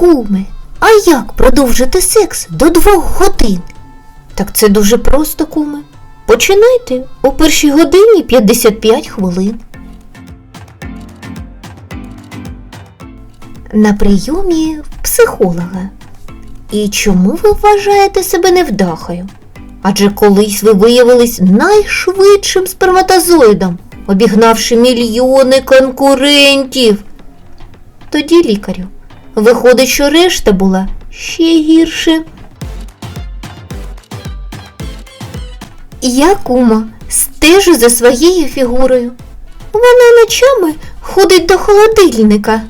Куме, а як продовжити секс до двох годин? Так це дуже просто, куме. Починайте у першій годині 55 хвилин. На прийомі психолога. І чому ви вважаєте себе невдахою? Адже колись ви виявились найшвидшим сперматозоїдом, обігнавши мільйони конкурентів. Тоді, лікарю, виходить, що решта була ще гірше. Я кума стежу за своєю фігурою. Вона ночами ходить до холодильника.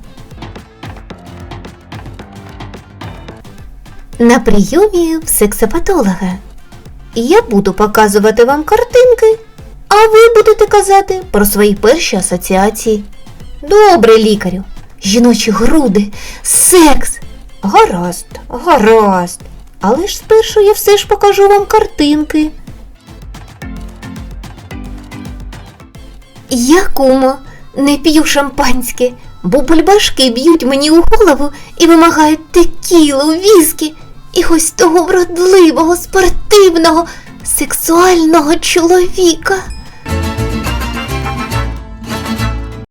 На прийомі в сексопатолога. Я буду показувати вам картинки, а ви будете казати про свої перші асоціації. Добре, лікарю, жіночі груди, секс. Гаразд, гаразд. Але ж спершу я все ж покажу вам картинки. Я, кумо, не п'ю шампанське, бо бульбашки б'ють мені у голову і вимагають текілу, віскі, і ось того вродливого, спортивного, сексуального чоловіка.